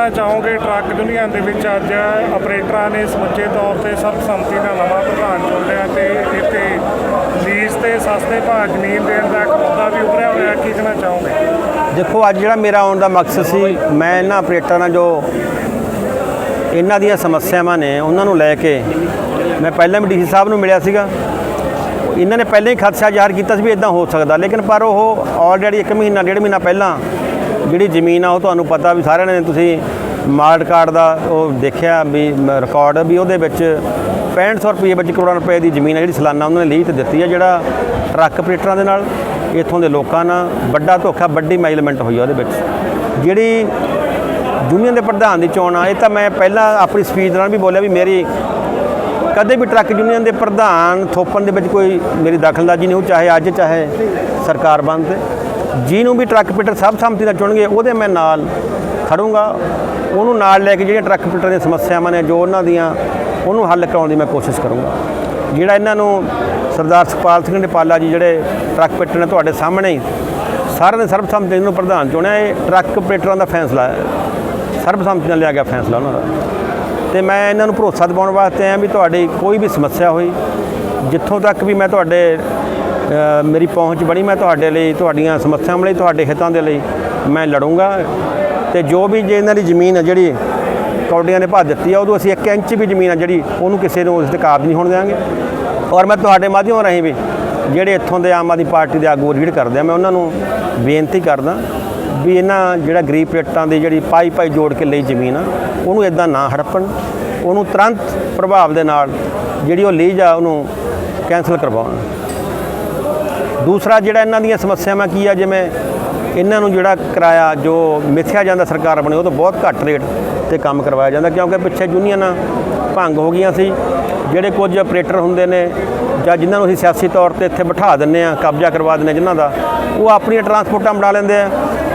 ਕਹਿਣਾ ਚਾਹੋਗੇ ਟਰੱਕ ਦੁਨੀਆ ਦੇ ਵਿੱਚ ਅੱਜ ਆਪਰੇਟਰਾਂ ਨੇ ਸਮੁੱਚੇ ਤੌਰ ਤੇ ਸਰਬਸੰਮਤੀ ਨਾਲ ਨਵਾਂ ਪ੍ਰਧਾਨ ਚੁਣ ਤੇ ਇੱਥੇ ਲੀਜ਼ ਤੇ ਸਸਤੇ ਭਾਅ ਜ਼ਮੀਨ ਦੇਣ ਦਾ ਇੱਕ ਮੁੱਦਾ ਵੀ ਉੱਭਰਿਆ ਹੋਇਆ ਕੀ ਕਹਿਣਾ ਚਾਹੋਗੇ? ਦੇਖੋ, ਅੱਜ ਜਿਹੜਾ ਮੇਰਾ ਆਉਣ ਦਾ ਮਕਸਦ ਸੀ, ਮੈਂ ਇਹਨਾਂ ਆਪਰੇਟਰਾਂ ਨਾਲ ਜੋ ਇਹਨਾਂ ਦੀਆਂ ਸਮੱਸਿਆਵਾਂ ਨੇ ਉਹਨਾਂ ਨੂੰ ਲੈ ਕੇ ਮੈਂ ਪਹਿਲਾਂ ਵੀ ਡੀਸੀ ਸਾਹਿਬ ਨੂੰ ਮਿਲਿਆ ਸੀਗਾ। ਇਹਨਾਂ ਨੇ ਪਹਿਲਾਂ ਹੀ ਖਦਸ਼ਾ ਜ਼ਾਹਰ ਕੀਤਾ ਸੀ ਵੀ ਇਦਾਂ ਹੋ ਸਕਦਾ, ਲੇਕਿਨ ਪਰ ਉਹ ਆਲਰੇਡੀ ਇੱਕ ਮਹੀਨਾ, ਡੇਢ ਮਹੀਨਾ ਪਹਿਲਾਂ ਜਿਹੜੀ ਜ਼ਮੀਨ ਆ ਉਹ ਤੁਹਾਨੂੰ ਪਤਾ ਵੀ ਸਾਰਿਆਂ ਨੇ ਤੁਸੀਂ ਮਾਰਟ ਕਾਰਡ ਦਾ ਉਹ ਦੇਖਿਆ ਵੀ ਰਿਕਾਰਡ ਵੀ ਉਹਦੇ ਵਿੱਚ 6500 ਰੁਪਏ ਵਿੱਚ ਕਰੋੜਾਂ ਰੁਪਏ ਦੀ ਜ਼ਮੀਨ ਹੈ, ਜਿਹੜੀ ਸਾਲਾਨਾ ਉਹਨਾਂ ਨੇ ਲੀਜ਼ ਤੇ ਦਿੱਤੀ ਹੈ, ਜਿਹੜਾ ਟਰੱਕ ਆਪਰੇਟਰਾਂ ਦੇ ਨਾਲ, ਇੱਥੋਂ ਦੇ ਲੋਕਾਂ ਨਾਲ ਵੱਡਾ ਧੋਖਾ, ਵੱਡੀ ਮਾਈਲਮੈਂਟ ਹੋਈ ਆ ਉਹਦੇ ਵਿੱਚ। ਜਿਹੜੀ ਯੂਨੀਅਨ ਦੇ ਪ੍ਰਧਾਨ ਦੀ ਚੋਣ ਆ, ਇਹ ਤਾਂ ਮੈਂ ਪਹਿਲਾਂ ਆਪਣੀ ਸਪੀਚ ਦੌਰਾਨ ਵੀ ਬੋਲਿਆ ਵੀ ਮੇਰੀ ਕਦੇ ਵੀ ਟਰੱਕ ਯੂਨੀਅਨ ਦੇ ਪ੍ਰਧਾਨ ਥੋਪਣ ਦੇ ਵਿੱਚ ਕੋਈ ਮੇਰੀ ਦਖਲਅੰਦਾਜ਼ੀ ਨਹੀਂ ਹੋ ਚਾਹੇ ਅੱਜ, ਚਾਹੇ ਸਰਕਾਰ ਬੰਦ ਤੇ। ਜਿਹਨੂੰ ਵੀ ਟਰੱਕ ਪੀਟਰ ਸਭ ਸੰਮਤੀ ਨਾਲ ਚੁਣਗੇ ਉਹਦੇ ਮੈਂ ਨਾਲ ਖੜੂੰਗਾ। ਉਹਨੂੰ ਨਾਲ ਲੈ ਕੇ ਜਿਹੜੀਆਂ ਟਰੱਕ ਪੀਟਰ ਦੀਆਂ ਸਮੱਸਿਆਵਾਂ ਨੇ ਜੋ ਉਹਨਾਂ ਦੀਆਂ, ਉਹਨੂੰ ਹੱਲ ਕਰਾਉਣ ਦੀ ਮੈਂ ਕੋਸ਼ਿਸ਼ ਕਰੂੰਗਾ। ਜਿਹੜਾ ਇਹਨਾਂ ਨੂੰ ਸਰਦਾਰ ਸੁਖਪਾਲ ਸਿੰਘ ਨੇਪਾਲਾ ਜੀ ਜਿਹੜੇ ਟਰੱਕ ਪੀਟਰ ਨੇ ਤੁਹਾਡੇ ਸਾਹਮਣੇ, ਸਾਰਿਆਂ ਨੇ ਸਰਬਸੰਮਤੀ ਨੂੰ ਪ੍ਰਧਾਨ ਚੁਣਿਆ, ਇਹ ਟਰੱਕ ਆਪਰੇਟਰਾਂ ਦਾ ਫੈਸਲਾ ਹੈ। ਸਰਬਸੰਮਤੀ ਨਾਲ ਲਿਆ ਗਿਆ ਫੈਸਲਾ ਉਹਨਾਂ ਦਾ। ਤੇ ਮੈਂ ਇਹਨਾਂ ਨੂੰ ਭਰੋਸਾ ਦਿਵਾਉਣ ਵਾਸਤੇ ਆਇਆ ਵੀ ਤੁਹਾਡੀ ਕੋਈ ਵੀ ਸਮੱਸਿਆ ਹੋਈ, ਜਿੱਥੋਂ ਤੱਕ ਵੀ ਮੈਂ ਤੁਹਾਡੇ ਮੇਰੀ ਪਹੁੰਚ ਬਣੀ, ਮੈਂ ਤੁਹਾਡੇ ਲਈ, ਤੁਹਾਡੀਆਂ ਸਮੱਸਿਆਵਾਂ ਲਈ, ਤੁਹਾਡੇ ਹਿੱਤਾਂ ਦੇ ਲਈ ਮੈਂ ਲੜੂੰਗਾ। ਤੇ ਜੋ ਵੀ ਜੇ ਇਹਨਾਂ ਦੀ ਜ਼ਮੀਨ ਹੈ ਜਿਹੜੀ ਕੌਡੀਆਂ ਨੇ ਭਰ ਦਿੱਤੀ ਆ ਉਦੋਂ ਅਸੀਂ 1 ਇੰਚ ਵੀ ਜ਼ਮੀਨ ਆ ਜਿਹੜੀ ਉਹਨੂੰ ਕਿਸੇ ਨੂੰ ਉਸ ਤੇ ਕਾਬਜ਼ ਨਹੀਂ ਹੋਣ ਦੇਵਾਂਗੇ। ਔਰ ਮੈਂ ਤੁਹਾਡੇ ਮਾਧਿਅਮ ਰਾਹੀਂ ਵੀ ਜਿਹੜੇ ਇੱਥੋਂ ਦੇ ਆਮ ਆਦਮੀ ਪਾਰਟੀ ਦੇ ਆਗੂ ਰੀਡ ਕਰਦੇ ਆ, ਮੈਂ ਉਹਨਾਂ ਨੂੰ ਬੇਨਤੀ ਕਰਦਾ ਵੀ ਇਹਨਾਂ ਜਿਹੜਾ ਗਰੀਬ ਪੇਟਾਂ ਦੀ ਜਿਹੜੀ ਪਾਈ ਪਾਈ ਜੋੜ ਕੇ ਲਈ ਜ਼ਮੀਨ ਆ, ਉਹਨੂੰ ਇਦਾਂ ਨਾ ਹੜਪਣ, ਉਹਨੂੰ ਤੁਰੰਤ ਪ੍ਰਭਾਵ ਦੇ ਨਾਲ ਜਿਹੜੀ ਉਹ ਲੀਜ਼ ਆ, ਉਹਨੂੰ ਕੈਨਸਲ ਕਰਵਾਉਣ। ਦੂਸਰਾ ਜਿਹੜਾ ਇਹਨਾਂ ਦੀਆਂ ਸਮੱਸਿਆਵਾਂ ਕੀ ਆ, ਜਿਵੇਂ ਇਹਨਾਂ ਨੂੰ ਜਿਹੜਾ ਕਿਰਾਇਆ ਜੋ ਮਿੱਥਿਆ ਜਾਂਦਾ ਸਰਕਾਰ ਬਣੇ ਉਹ ਤੋਂ ਬਹੁਤ ਘੱਟ ਰੇਟ ਤੇ ਕੰਮ ਕਰਵਾਇਆ ਜਾਂਦਾ, ਕਿਉਂਕਿ ਪਿੱਛੇ ਯੂਨੀਅਨਾਂ ਭੰਗ ਹੋ ਗਈਆਂ ਸੀ, ਜਿਹੜੇ ਕੁਝ ਆਪਰੇਟਰ ਹੁੰਦੇ ਨੇ ਜਾਂ ਜਿਨ੍ਹਾਂ ਨੂੰ ਅਸੀਂ ਸਿਆਸੀ ਤੌਰ ਤੇ ਇੱਥੇ ਬਿਠਾ ਦਿੰਨੇ ਆ ਕਬਜ਼ਾ ਕਰਵਾ ਦਿੰਨੇ ਜਿਨ੍ਹਾਂ ਦਾ, ਉਹ ਆਪਣੀਆਂ ਟਰਾਂਸਪੋਰਟਾਂ ਬਣਾ ਲੈਂਦੇ ਆ,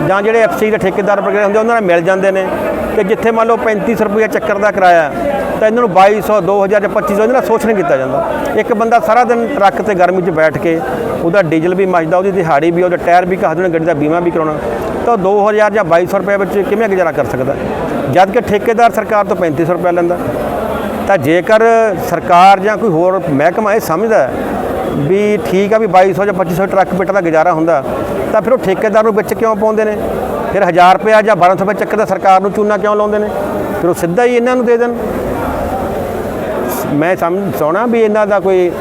ਜਾਂ ਜਿਹੜੇ ਐਫਸੀ ਦੇ ਠੇਕੇਦਾਰ ਵਗੈਰਾ ਹੁੰਦੇ ਉਹਨਾਂ ਨਾਲ ਮਿਲ ਜਾਂਦੇ ਨੇ, ਤੇ ਜਿੱਥੇ ਮੰਨ ਲਓ 3500 ਰੁਪਏ ਚੱਕਰ ਦਾ ਕਿਰਾਇਆ ਤਾਂ ਇਹਨਾਂ ਨੂੰ 2200 2000 ਜਾਂ 2500 ਇਹਨਾਂ ਦਾ ਸ਼ੋਸ਼ਣ ਕੀਤਾ ਜਾਂਦਾ। ਇੱਕ ਬੰਦਾ ਸਾਰਾ ਦਿਨ ਟਰੱਕ ਤੇ ਗਰਮੀ 'ਚ ਬੈਠ ਕੇ ਉਹਦਾ ਡੀਜ਼ਲ ਵੀ ਮੱਚਦਾ, ਉਹਦੀ ਦਿਹਾੜੀ ਵੀ, ਉਹਦਾ ਟਾਇਰ ਵੀ ਕਹਾ ਦੇਣਾ ਗੱਡੀ ਦਾ ਬੀਮਾ ਵੀ ਕਰਾਉਣਾ। ਤਾਂ 2000 ਜਾਂ 2200 ਰੁਪਏ ਵਿੱਚ ਕਿਵੇਂ ਗੁਜ਼ਾਰਾ ਕਰ ਸਕਦਾ? ਜਦ ਕਿ ਠੇਕੇਦਾਰ ਸਰਕਾਰ ਤੋਂ 3500 ਰੁਪਏ ਲੈਂਦਾ। ਤਾਂ ਜੇਕਰ ਸਰਕਾਰ ਜਾਂ ਕੋਈ ਹੋਰ ਮਹਿਕਮਾ ਇਹ ਸਮਝਦਾ ਵੀ ਠੀਕ ਆ ਵੀ 2200 ਜਾਂ 2500 ਟਰੱਕ ਪਿੱਟ ਦਾ ਗੁਜ਼ਾਰਾ ਹੁੰਦਾ, ਤਾਂ ਫਿਰ ਉਹ ਠੇਕੇਦਾਰ ਨੂੰ ਵਿੱਚ ਕਿਉਂ ਪਾਉਂਦੇ ਨੇ? ਫਿਰ 1000 ਰੁਪਏ ਜਾਂ 1200 ਰੁਪਏ ਚੱਕਰ ਦਾ ਸਰਕਾਰ ਨੂੰ ਚੂਨਾ ਕਿਉਂ ਲਾਉਂਦੇ ਨੇ? ਫਿਰ ਉਹ ਸਿੱਧਾ ਹੀ ਇਹਨਾਂ ਨੂੰ ਦੇ ਦੇਣ। ਮੈਂ ਸਮਝ ਚਾਹਣਾ ਵੀ ਇਹਨਾਂ ਦਾ ਕੋਈ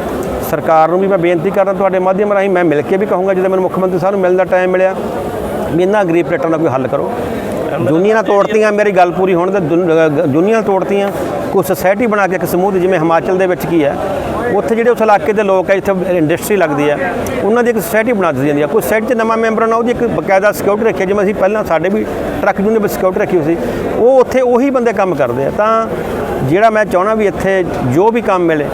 ਸਰਕਾਰ ਨੂੰ ਵੀ ਮੈਂ ਬੇਨਤੀ ਕਰਦਾ ਤੁਹਾਡੇ ਮਾਧਿਅਮ ਰਾਹੀਂ ਮੈਂ ਮਿਲ ਕੇ ਵੀ ਕਹੂੰਗਾ ਜਦੋਂ ਮੈਨੂੰ ਮੁੱਖ ਮੰਤਰੀ ਸਾਹਿਬ ਨੂੰ ਮਿਲਣ ਦਾ ਟਾਈਮ ਮਿਲਿਆ ਵੀ ਇਹਨਾਂ ਗਰੀਬ ਪਲੇਟਾਂ ਦਾ ਕੋਈ ਹੱਲ ਕਰੋ। ਦੁਨੀਆ ਨਾਲ ਤੋੜਤੀਆਂ ਮੇਰੀ ਗੱਲ ਪੂਰੀ ਹੋਣ ਤੇ ਦੁਨੀਆ ਤੋੜਤੀਆਂ ਕੋਈ ਸੁਸਾਇਟੀ ਬਣਾ ਕੇ ਇੱਕ ਸਮੂਹ ਦੀ ਜਿਵੇਂ ਹਿਮਾਚਲ ਦੇ ਵਿੱਚ ਕੀ ਹੈ ਉੱਥੇ ਜਿਹੜੇ ਉਸ ਇਲਾਕੇ ਦੇ ਲੋਕ ਹੈ ਜਿੱਥੇ ਇੰਡਸਟਰੀ ਲੱਗਦੀ ਹੈ ਉਹਨਾਂ ਦੀ ਇੱਕ ਸੋਸਾਇਟੀ ਬਣਾ ਦਿੱਤੀ ਜਾਂਦੀ ਹੈ। ਕੋਈ ਸੁਸਾਇਟੀ 'ਚ ਨਵਾਂ ਮੈਂਬਰ ਨਾ ਉਹਦੀ ਇੱਕ ਬਕਾਇਦਾ ਸਿਕਿਉਰਿਟੀ ਰੱਖੀ ਹੈ, ਜਿਵੇਂ ਅਸੀਂ ਪਹਿਲਾਂ ਸਾਡੇ ਵੀ ਟਰੱਕ ਯੂਨੀਅਨ ਵਿੱਚ ਸਿਕਿਉਰਿਟੀ ਰੱਖੀ ਹੋਈ ਸੀ ਉਹ ਉੱਥੇ ਉਹੀ ਬੰਦੇ ਕੰਮ ਕਰਦੇ ਆ। ਤਾਂ ਜਿਹੜਾ ਮੈਂ ਚਾਹਣਾ ਵੀ ਇੱਥੇ ਜੋ ਵੀ ਕੰਮ ਮਿਲੇ,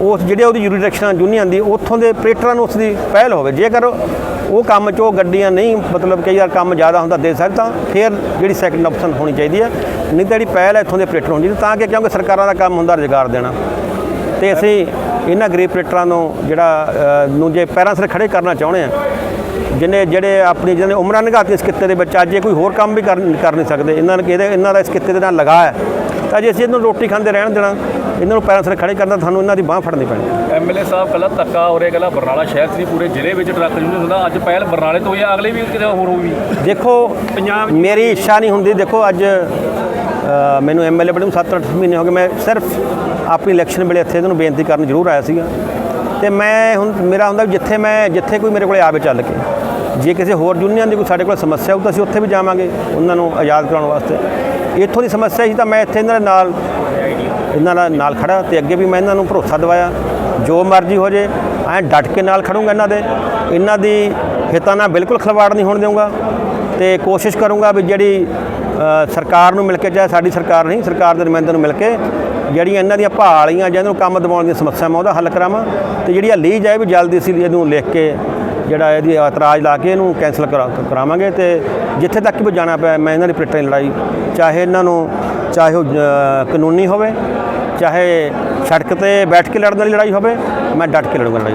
ਉਸ ਜਿਹੜੇ ਉਹਦੀ ਯੂਰੀਡਿਕਸ਼ਨ ਯੂਨੀਅਨ ਦੀ ਉੱਥੋਂ ਦੇ ਆਪਰੇਟਰਾਂ ਨੂੰ ਉਸ ਦੀ ਪਹਿਲ ਹੋਵੇ। ਜੇਕਰ ਉਹ ਕੰਮ 'ਚ ਉਹ ਗੱਡੀਆਂ ਨਹੀਂ, ਮਤਲਬ ਕਈ ਵਾਰ ਕੰਮ ਜ਼ਿਆਦਾ ਹੁੰਦਾ ਦੇ ਸਕਦਾ ਤਾਂ ਫਿਰ ਜਿਹੜੀ ਸੈਕੰਡ ਆਪਸ਼ਨ ਹੋਣੀ ਚਾਹੀਦੀ ਹੈ ਨਹੀਂ ਤਾਂ ਜਿਹੜੀ ਪਹਿਲ ਹੈ ਇੱਥੋਂ ਦੇ ਆਪਰੇਟਰ ਹੋਣੀ ਚਾਹੀਦੀ, ਤਾਂ ਕਿ ਕਿਉਂਕਿ ਸਰਕਾਰਾਂ ਦਾ ਕੰਮ ਹੁੰਦਾ ਰੁਜ਼ਗਾਰ ਦੇਣਾ। ਤੇ ਅਸੀਂ ਇਹਨਾਂ ਗਰੀਬ ਆਪਰੇਟਰਾਂ ਨੂੰ ਜਿਹੜਾ ਨੂੰ ਜੇ ਪੈਰਾਂ ਸਿਰ ਖੜੇ ਕਰਨਾ ਚਾਹੁੰਦੇ ਆ ਜਿਹਨੇ ਜਿਹੜੇ ਆਪਣੀ ਜਿਹਨੇ ਉਮਰਾਂ ਨਿਗਾਤੀ ਇਸ ਕਿੱਤੇ ਦੇ ਵਿੱਚ, ਅੱਜ ਇਹ ਕੋਈ ਹੋਰ ਕੰਮ ਵੀ ਕਰ ਨਹੀਂ ਸਕਦੇ। ਇਹਨਾਂ ਨੇ ਕਿਹਦੇ, ਇਹਨਾਂ ਦਾ ਇਸ ਕਿੱਤੇ ਦੇ ਨਾਲ ਲਗਾ ਹੈ। ਤਾਂ ਜੇ ਅਸੀਂ ਇਹਨੂੰ ਰੋਟੀ ਖਾਂਦੇ ਰਹਿਣ ਦੇਣਾ ਇਹਨਾਂ ਨੂੰ ਪੈਰਾਂ ਸਿਰ ਖੜੇ ਕਰਨਾ ਸਾਨੂੰ ਇਹਨਾਂ ਦੀ ਬਾਹ ਫੜਨੀ ਪੈਣੀ। ਐਮਐਲਏ ਸਾਹਿਬ ਕੱਲਾ ਧੱਕਾ ਹੋ ਰਿਹਾ ਕੱਲਾ ਬਰਨਾਲਾ ਸ਼ਹਿਰ ਨਹੀਂ ਪੂਰੇ ਜ਼ਿਲ੍ਹੇ ਵਿੱਚ ਟਰੱਕ ਯੂਨੀਅਨ ਹੁੰਦਾ ਅੱਜ ਪਹਿਲ ਬਰਨਾਲੇ ਤੋਂ ਹੋਈ ਆ, ਅਗਲੇ ਵੀ ਕਿਤੇ ਹੋਰ ਹੋਊਗੀ? ਦੇਖੋ ਪੰਜਾਬ ਮੇਰੀ ਇੱਛਾ ਨਹੀਂ ਹੁੰਦੀ ਦੇਖੋ ਅੱਜ ਮੈਨੂੰ ਐਮਐਲਏ ਬਣੇ ਨੂੰ 7-8 ਮਹੀਨੇ ਹੋ ਗਏ ਮੈਂ ਸਿਰਫ ਆਪਣੀ ਇਲੈਕਸ਼ਨ ਵੇਲੇ ਇੱਥੇ ਇਹਨਾਂ ਨੂੰ ਬੇਨਤੀ ਕਰਨ ਜ਼ਰੂਰ ਆਇਆ ਸੀਗਾ। ਤੇ ਮੈਂ ਹੁਣ ਮੇਰਾ ਹੁੰਦਾ ਵੀ ਜਿੱਥੇ ਮੈਂ ਜਿੱਥੇ ਕੋਈ ਮੇਰੇ ਕੋਲੇ ਆਵੇ ਚੱਲ ਕੇ ਜੇ ਕਿਸੇ ਹੋਰ ਯੂਨੀਅਨ ਦੀ ਕੋਈ ਸਾਡੇ ਕੋਲ ਸਮੱਸਿਆ ਹੋਊ ਤਾਂ ਅਸੀਂ ਉੱਥੇ ਵੀ ਜਾਵਾਂਗੇ ਉਹਨਾਂ ਨੂੰ ਆਜ਼ਾਦ ਕਰਾਉਣ ਵਾਸਤੇ। ਇੱਥੋਂ ਦੀ ਸਮੱਸਿਆ ਸੀ ਤਾਂ ਮੈਂ ਇੱਥੇ ਇਹਨਾਂ ਦੇ ਨਾਲ, ਇਹਨਾਂ ਦਾ ਨਾਲ ਖੜਾ ਤੇ ਅੱਗੇ ਵੀ ਮੈਂ ਇਹਨਾਂ ਨੂੰ ਭਰੋਸਾ ਦਿਵਾਇਆ। ਜੋ ਮਰਜ਼ੀ ਹੋ ਜੇ, ਐਂ ਡਟ ਕੇ ਨਾਲ ਖੜੂੰਗਾ ਇਹਨਾਂ ਦੇ। ਇਹਨਾਂ ਦੀ ਹਿੱਤਾਂ ਨਾਲ ਬਿਲਕੁਲ ਖਿਲਵਾੜ ਨਹੀਂ ਹੋਣ ਦੇਵਾਂਗਾ ਤੇ ਕੋਸ਼ਿਸ਼ ਕਰੂੰਗਾ ਵੀ ਜਿਹੜੀ ਸਰਕਾਰ ਨੂੰ ਮਿਲ ਕੇ ਚਾਹੇ ਸਾਡੀ ਸਰਕਾਰ ਨਹੀਂ, ਸਰਕਾਰ ਦੇ ਨੁਮਾਇੰਦਿਆਂ ਨੂੰ ਮਿਲ ਕੇ ਜਿਹੜੀਆਂ ਇਹਨਾਂ ਦੀਆਂ ਭਾਲੀਆਂ ਵਾਲੀਆਂ ਜਿਹਨਾਂ ਨੂੰ ਕੰਮ ਦਿਵਾਉਣ ਦੀਆਂ ਸਮੱਸਿਆਵਾਂ ਉਹਦਾ ਹੱਲ ਕਰਾਵਾਂ। ਤੇ ਜਿਹੜੀ ਆ ਲੀਜ ਹੈ ਵੀ ਜਲਦੀ ਅਸੀਂ ਇਹਨੂੰ ਲਿਖ ਕੇ ਜਿਹੜਾ ਇਹਦੀ ਇਤਰਾਜ਼ ਲਾ ਕੇ ਇਹਨੂੰ ਕੈਂਸਲ ਕਰਾ, ਕਰਾਵਾਂਗੇ ਤੇ ਜਿੱਥੇ ਤੱਕ ਵੀ ਜਾਣਾ ਪਿਆ, ਮੈਂ ਇਹਨਾਂ ਦੀ ਪ੍ਰਿਟਨ ਲੜਾਈ। ਚਾਹੇ ਇਹਨਾਂ ਨੂੰ, ਚਾਹੇ ਉਹ ਕਾਨੂੰਨੀ ਹੋਵੇ, ਚਾਹੇ ਸੜਕ ਤੇ ਬੈਠ ਕੇ ਲੜਨ ਵਾਲੀ ਲੜਾਈ ਹੋਵੇ, ਮੈਂ ਡਟ ਕੇ ਲੜੂੰਗਾ ਲੜਾਈ।